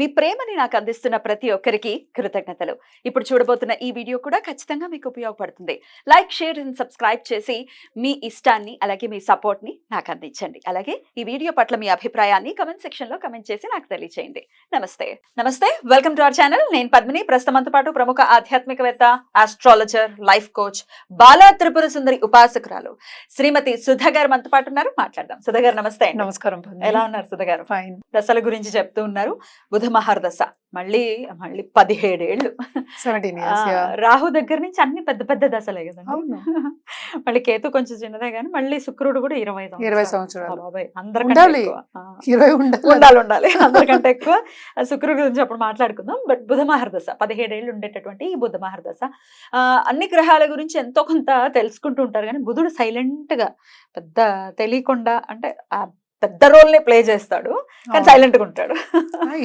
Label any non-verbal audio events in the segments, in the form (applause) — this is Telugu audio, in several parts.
మీ ప్రేమని నాకు అందిస్తున్న ప్రతి ఒక్కరికి కృతజ్ఞతలు. ఇప్పుడు చూడబోతున్న ఈ వీడియో కూడా ఖచ్చితంగా మీకు ఉపయోగపడుతుంది. లైక్ షేర్ అండ్ సబ్స్క్రైబ్ చేసి మీ ఇష్టాన్ని అలాగే మీ సపోర్ట్ని నాకు అందించండి. అలాగే ఈ వీడియో పట్ల మీ అభిప్రాయాన్ని కమెంట్ సెక్షన్లో కమెంట్ చేసి నాకు తెలియజేయండి నమస్తే. నమస్తే. Welcome to our channel. నేను పద్మిని. ప్రస్తుతంతో పాటు ప్రముఖ ఆధ్యాత్మికవేత్త astrologer life coach Bala Tripura Sundari ఉపాసకురాలు Sudha సుధ గారు మనతో పాటు ఉన్నారు. మాట్లాడదాం. సుధ గారు నమస్తే. నమస్కారం ఎలా ఉన్నారు సుధ గారు ఫైన్ దశల గురించి చెప్తూ ఉన్నారు. బుధ మహర్దశ మళ్ళీ మళ్ళీ పదిహేడేళ్ళు రాహు దగ్గర నుంచి అన్ని పెద్ద పెద్ద దశలే కదండి. అవును. మళ్ళీ కేతు కొంచెం చిన్నదే కానీ మళ్ళీ శుక్రుడు కూడా ఇరవై ఇరవై సంవత్సరాలు. బాబాయ్, అందరికంటే. ఇరవై ఉండాలి. ఉండాలి అందరికంటే ఎక్కువ. శుక్రుడి గురించి అప్పుడు మాట్లాడుకుందాం. బట్ బుధ మహర్దశ పదిహేడేళ్ళు ఉండేటటువంటి ఈ బుధ మహర్దశ ఆ, అన్ని గ్రహాల గురించి ఎంతో కొంత తెలుసుకుంటూ ఉంటారు కానీ బుధుడు సైలెంట్గా పెద్ద తెలియకుండా అంటే పెద్ద రోల్ని ప్లే చేస్తాడు కానీ సైలెంట్గా ఉంటాడు.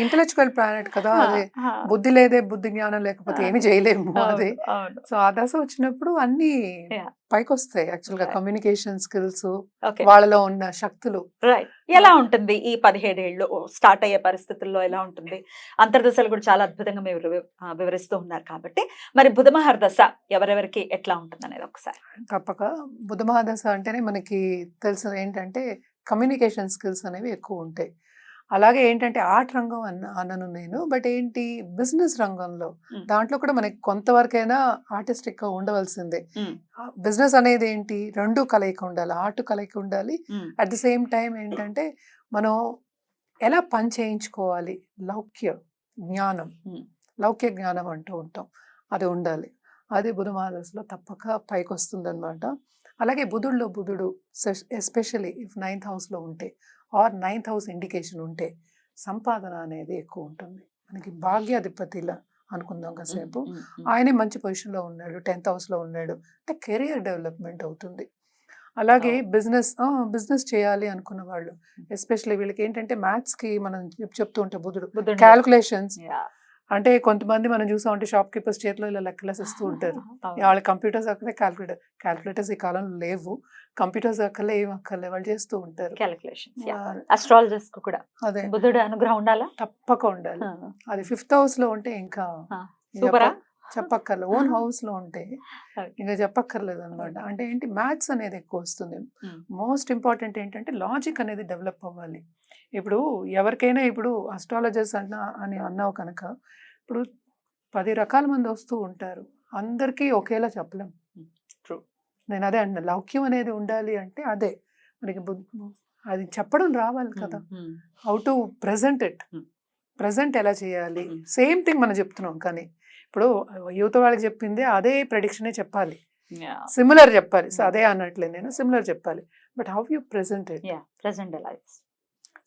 ఇంటలెక్చువల్ ప్లానెట్ కదా (laughs) అదే. బుద్ధి లేదే బుద్ధి జ్ఞానం లేకపోతే ఏమి చేయలేము అది. సో ఆ దశ వచ్చినప్పుడు అన్ని. పైకి వస్తాయి యాక్చువల్గా. కమ్యూనికేషన్ స్కిల్స్ వాళ్ళలో ఉన్న శక్తులు. రైట్ ఎలా ఉంటుంది ఈ పదిహేడేళ్ళు? స్టార్ట్ అయ్యే పరిస్థితుల్లో ఎలా ఉంటుంది? అంతర్దశలు కూడా చాలా అద్భుతంగా మీరు వివరిస్తూ ఉన్నారు కాబట్టి. మరి బుధమహర్ దశ ఎవరెవరికి ఎట్లా ఉంటుంది అనేది ఒకసారి. తప్పక. బుధ మహాదశ అంటేనే మనకి తెలిసిన ఏంటంటే కమ్యూనికేషన్ స్కిల్స్ అనేవి ఎక్కువ ఉంటాయి. అలాగే ఏంటంటే ఆర్ట్ రంగం అన్న అన్నను నేను బట్ ఏంటి బిజినెస్ రంగంలో. దాంట్లో కూడా మనకి కొంతవరకైనా ఆర్టిస్టిక్గా ఉండవలసిందే. బిజినెస్ అనేది ఏంటి రెండు కలయిక ఉండాలి ఆర్ట్ కలయిక ఉండాలి. అట్ ది సేమ్ టైం ఏంటంటే మనం ఎలా పని చేయించుకోవాలి? లౌక్య జ్ఞానం. లౌక్య జ్ఞానం అంటూ ఉంటాం. అది ఉండాలి. అది బుధ మహాదశలో తప్పక పైకి వస్తుందన్నమాట అలాగే బుధుడిలో బుధుడు ఎస్పెషలీ ఇఫ్ నైన్త్ హౌస్లో ఉంటే ఆర్ నైన్త్ హౌస్ ఇండికేషన్ ఉంటే సంపాదన అనేది ఎక్కువ ఉంటుంది. మనకి భాగ్యాధిపతిలా అనుకుందాం కాసేపు. ఆయనే మంచి పొజిషన్లో ఉన్నాడు టెన్త్ హౌస్లో ఉన్నాడు అంటే కెరియర్ డెవలప్మెంట్ అవుతుంది. అలాగే. బిజినెస్ బిజినెస్ చేయాలి అనుకున్న వాళ్ళు ఎస్పెషల్లీ వీళ్ళకి ఏంటంటే మ్యాథ్స్కి మనం చెప్- చెప్తూ ఉంటే బుధుడు బుధుడు క్యాల్కులేషన్స్. అంటే కొంతమంది మనం చూసాం అంటే షాప్ కీపర్స్ చేతిలో ఇలా లెక్కలేసి ఇస్తూ ఉంటారు. వాళ్ళ కంప్యూటర్స్ అక్కడే క్యాల్కులేటర్ క్యాల్కులేటర్స్ ఈ కాలంలో లేవు. కంప్యూటర్స్ అక్కలే ఏం అక్కర్లే వాళ్ళు చేస్తూ ఉంటారు. Calculations, yeah. ఆ, అస్ట్రాలజర్స్కు కూడా. అదే. బుధుడు అనుగ్రహం ఉండాలా? తప్పక ఉండాలి. అది ఫిఫ్త్ హౌస్లో ఉంటే ఇంకా సూపరా? చెప్పక్కర్లేదు ఓన్ హౌస్లో ఉంటే. ఇంకా చెప్పక్కర్లేదు అనమాట అంటే ఏంటి? మ్యాథ్స్ అనేది ఎక్కువ వస్తుంది. మోస్ట్ ఇంపార్టెంట్ ఏంటంటే లాజిక్ అనేది డెవలప్ అవ్వాలి. ఇప్పుడు ఎవరికైనా ఇప్పుడు అస్ట్రాలజర్స్ అన్న అని అన్నావు కనుక ఇప్పుడు పది రకాల మంది వస్తూ ఉంటారు. అందరికీ ఒకేలా చెప్పలేం. True. నేను అదే అన్న లౌక్యం అనేది ఉండాలి అంటే అదే. మనకి బుద్ధ అది చెప్పడం రావాలి కదా. How to present it. Present ఎలా చేయాలి. సేమ్ థింగ్ మనం చెప్తున్నాం కానీ ఇప్పుడు యువత వాళ్ళకి చెప్పింది అదే ప్రెడిక్షనే చెప్పాలి. సిమిలర్ చెప్పాలి సో Hmm. అదే అన్నట్లే నేను సిమిలర్ చెప్పాలి but how you present.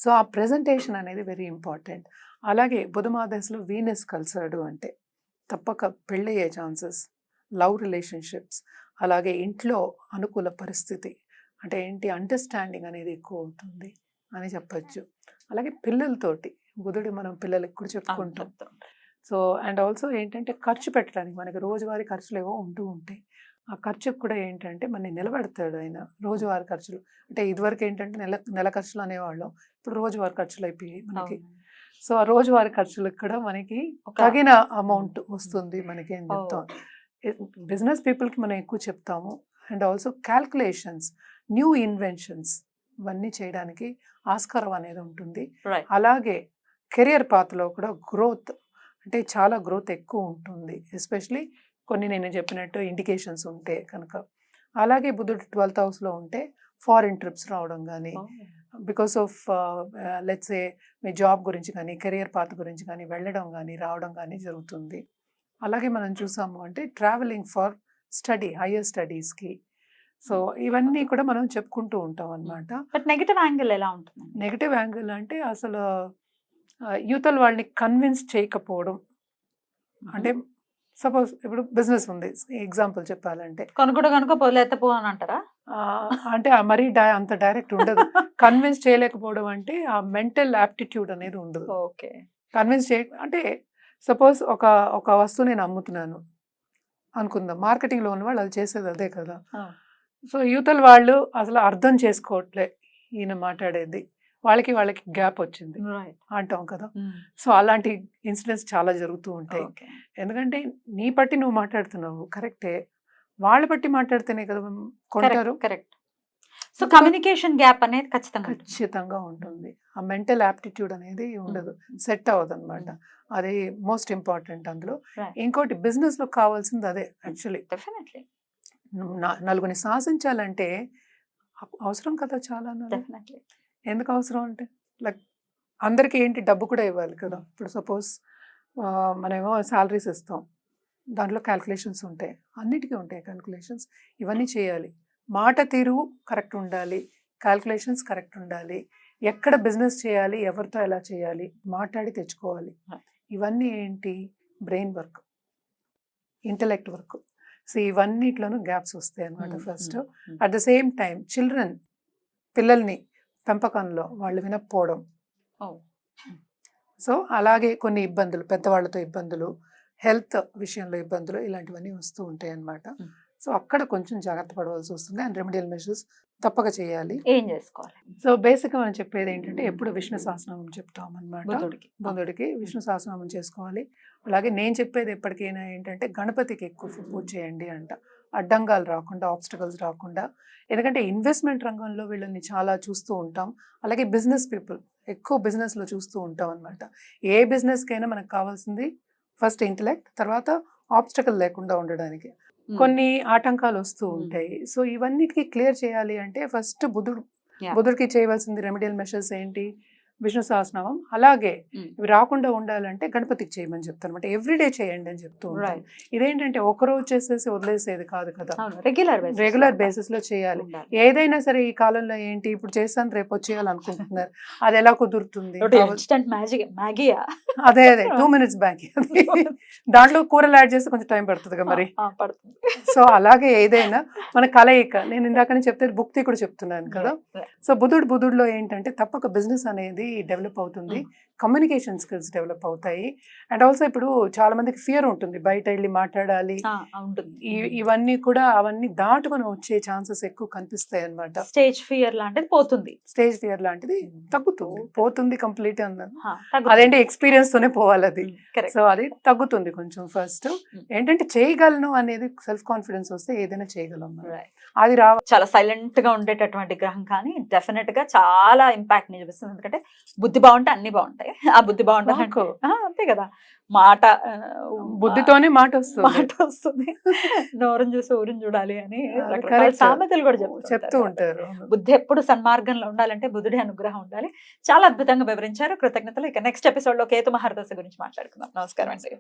So ఆ ప్రెజెంటేషన్ అనేది వెరీ ఇంపార్టెంట్ అలాగే బుధమాదశలో వీనస్ కలిసాడు అంటే తప్పక పెళ్ళయ్యే ఛాన్సెస్ లవ్ రిలేషన్షిప్స్ అలాగే ఇంట్లో అనుకూల పరిస్థితి అంటే ఏంటి అండర్స్టాండింగ్ అనేది ఎక్కువ అవుతుంది అని చెప్పొచ్చు అలాగే పిల్లలతోటి బుధుడు మనం పిల్లలకి కూడా చెప్పుకుంటాం. సో అండ్ ఆల్సో ఏంటంటే ఖర్చు పెట్టడానికి మనకి రోజువారీ ఖర్చులు ఏవో ఉంటూ ఉంటాయి. ఆ ఖర్చుకు కూడా ఏంటంటే మన నిలబెడతాడు ఆయన రోజువారీ ఖర్చులు. అంటే ఇదివరకు ఏంటంటే నెల నెల ఖర్చులు అనేవాళ్ళం. ఇప్పుడు రోజువారీ ఖర్చులు అయిపోయాయి మనకి. సో ఆ రోజువారీ ఖర్చులకు కూడా మనకి తగిన అమౌంట్ వస్తుంది మనకి ఓ, చెప్తాం. బిజినెస్ పీపుల్కి మనం ఎక్కువ చెప్తాము. And also calculations new inventions ఇవన్నీ చేయడానికి ఆస్కారం అనేది ఉంటుంది. అలాగే కెరియర్ పాత్లో కూడా గ్రోత్ అంటే చాలా గ్రోత్ ఎక్కువ ఉంటుంది. ఎస్పెషలీ కొన్ని నేను చెప్పినట్టు ఇండికేషన్స్ ఉంటే కనుక. అలాగే బుద్ధుడు ట్వెల్త్ హౌస్లో ఉంటే ఫారిన్ ట్రిప్స్ రావడం కానీ బికాస్ ఆఫ్ లెట్స్ ఏ మీ జాబ్ గురించి కానీ కెరియర్ పాత్ గురించి కానీ వెళ్ళడం కానీ రావడం కానీ జరుగుతుంది. అలాగే మనం చూసాము అంటే ట్రావెలింగ్ ఫర్ స్టడీ హయ్యర్ స్టడీస్కి. సో ఇవన్నీ కూడా మనం చెప్పుకుంటూ ఉంటాం అన్నమాట. బట్ నెగటివ్ యాంగిల్ ఎలా ఉంటుంది నెగిటివ్ యాంగిల్ అంటే అసలు యూతల్ వాళ్ళని కన్విన్స్ చేయకపోవడం. అంటే సపోజ్ ఇప్పుడు బిజినెస్ ఉంది. ఎగ్జాంపుల్ చెప్పాలంటే. కొనుక్കൂడ కనుక అని అంటారా? అంటే ఆ మరీ డై అంత డైరెక్ట్ ఉండదు. (laughs) కన్విన్స్ చేయలేకపోవడం అంటే ఆ మెంటల్ యాప్టిట్యూడ్ అనేది ఉండదు. ఓకే. కన్విన్స్ చేయ అంటే సపోజ్ ఒక ఒక వస్తువు నేను అమ్ముతున్నాను అనుకుందాం. మార్కెటింగ్లో ఉన్న వాళ్ళు అది చేసేది అదే కదా. సో యూతల్ వాళ్ళు అసలు అర్థం చేసుకోవట్లే ఈయన మాట్లాడేది. వాళ్ళకి వాళ్ళకి గ్యాప్ వచ్చింది అంటాం కదా. సో అలాంటి ఇన్సిడెంట్స్ చాలా జరుగుతూ ఉంటాయి. ఎందుకంటే నీ బట్టి నువ్వు మాట్లాడుతున్నావు కరెక్టే. వాళ్ళ బట్టి మాట్లాడితేనే కదా కొంటారు. కరెక్ట్ సో కమ్యూనికేషన్ గ్యాప్ అనేది ఖచ్చితంగా. ఖచ్చితంగా ఉంటుంది. ఆ మెంటల్ యాప్టిట్యూడ్ అనేది ఉండదు. Mm. సెట్ అవ్వదు అనమాట అది మోస్ట్ ఇంపార్టెంట్ అందులో. ఇంకోటి బిజినెస్లో కావాల్సింది అదే యాక్చువల్లీ. డెఫినెట్లీ నలుగురిని అవ- అవసరం కదా చాలా. డెఫినెట్లీ ఎందుకు అవసరం అంటే? లైక్ అందరికీ ఏంటి డబ్బు కూడా ఇవ్వాలి కదా. ఇప్పుడు సపోజ్ మనమేమో శాలరీస్ ఇస్తాం. దాంట్లో క్యాల్కులేషన్స్ ఉంటాయి. అన్నిటికీ ఉంటాయి క్యాల్కులేషన్స్ ఇవన్నీ చేయాలి. మాట తీరు కరెక్ట్ ఉండాలి. క్యాల్కులేషన్స్ కరెక్ట్ ఉండాలి. ఎక్కడ బిజినెస్ చేయాలి ఎవరితో ఎలా చేయాలి మాట్లాడి తెచ్చుకోవాలి. ఇవన్నీ ఏంటి? Brain work. Intellect work. So ఇవన్నిట్లోనూ gaps వస్తాయి అన్నమాట first. At the same time children పిల్లల్ని పెంపకంలో వాళ్ళు వినకపోవడం. సో అలాగే కొన్ని ఇబ్బందులు పెద్దవాళ్ళతో ఇబ్బందులు హెల్త్ విషయంలో ఇబ్బందులు ఇలాంటివన్నీ వస్తూ ఉంటాయి అన్నమాట. సో అక్కడ కొంచెం జాగ్రత్త పడవలసి వస్తుంది. అండ్ రెమెడియల్ మెషర్స్ తప్పక చేయాలి. ఏం చేసుకోవాలి? సో బేసిక్గా మనం చెప్పేది ఏంటంటే ఎప్పుడు విష్ణు సహస్రనామం చెప్తాం అనమాట బుధుడికి విష్ణు సహస్రనామం చేసుకోవాలి. అలాగే నేను చెప్పేది ఎప్పటికైనా ఏంటంటే గణపతికి ఎక్కువ పూజ చేయండి అంట. అడ్డంగాలు రాకుండా ఆబ్స్టకల్స్ రాకుండా ఎందుకంటే ఇన్వెస్ట్మెంట్ రంగంలో వీళ్ళని చాలా చూస్తూ ఉంటాం అలాగే బిజినెస్ పీపుల్ ఎక్కువ బిజినెస్లో చూస్తూ ఉంటాం అనమాట ఏ బిజినెస్కైనా మనకు కావాల్సింది ఫస్ట్ ఇంటలెక్ట్ తర్వాత ఆబ్స్టకల్ లేకుండా ఉండడానికి. కొన్ని ఆటంకాలు వస్తూ. ఉంటాయి సో ఇవన్నిటికి క్లియర్ చేయాలి అంటే ఫస్ట్ బుధుడు. బుధుడికి చేయవలసింది రెమెడియల్ మెషర్స్ ఏంటి విష్ణు సహస్రనామం అలాగే. ఇవి రాకుండా ఉండాలంటే గణపతికి చేయమని చెప్తాను అనమాట ఎవ్రీడే చేయండి అని చెప్తూ ఉంటాను ఇదేంటంటే ఒక రోజు చేసేసి వదిలేసేది కాదు కదా. రెగ్యులర్ రెగ్యులర్ బేసిస్లో చేయాలి. ఏదైనా సరే ఈ కాలంలో ఏంటి? ఇప్పుడు చేస్తాను రేపు వచ్చేయాలనుకుంటున్నారు (laughs) అది ఎలా కుదురుతుంది? అదే అదే. టూ మినిట్స్ బ్యాక్ దాంట్లో కూరలు యాడ్ చేస్తే కొంచెం టైం పడుతుంది కదా మరి సో అలాగే ఏదైనా మన కలయిక. నేను ఇందాకనే చెప్తే భుక్తి కూడా చెప్తున్నాను కదా. సో బుధుడు బుధుడులో ఏంటంటే తప్పక బిజినెస్ అనేది డెవలప్ అవుతుంది. కమ్యూనికేషన్ స్కిల్స్ డెవలప్ అవుతాయి. అండ్ ఆల్సో ఇప్పుడు చాలా మందికి ఫియర్ ఉంటుంది. బయట వెళ్ళి మాట్లాడాలి. ఇవన్నీ కూడా అవన్నీ దాటుకొని వచ్చే ఛాన్సెస్ ఎక్కువ కనిపిస్తాయి అన్నమాట. స్టేజ్ ఫియర్ లాంటిది పోతుంది. స్టేజ్ ఫియర్ లాంటిది తగ్గుతుంది పోతుంది కంప్లీట్ తగ్గుతుంది. అదేంటి ఎక్స్పీరియన్స్ తోనే పోవాలి అది. సో అది తగ్గుతుంది కొంచెం ఫస్ట్ ఏంటంటే చేయగలను అనేది సెల్ఫ్ కాన్ఫిడెన్స్ వస్తే ఏదైనా చేయగలం. అది రావాలి చాలా సైలెంట్గా ఉండేటటువంటి గ్రహం కానీ డెఫినెట్గా చాలా ఇంపాక్ట్ని చూపిస్తుంది. ఎందుకంటే బుద్ధి బాగుంటే అన్ని బాగుంటాయి. ఆ బుద్ధి బాగుంటే వాక్. అంతే కదా. మాట బుద్ధితోనే మాట వస్తుంది (laughs) మాట వస్తుంది. నోరుని చూసి ఊరిని చూడాలి అని. సామెతలు కూడా చెప్తూ. ఉంటారు. బుద్ధి ఎప్పుడు సన్మార్గంలో ఉండాలంటే బుద్ధుడి అనుగ్రహం ఉండాలి. చాలా అద్భుతంగా వివరించారు. కృతజ్ఞతలు. ఇక నెక్స్ట్ ఎపిసోడ్లో కేతు మహారదశ గురించి మాట్లాడుకుందాం. నమస్కారం అండి.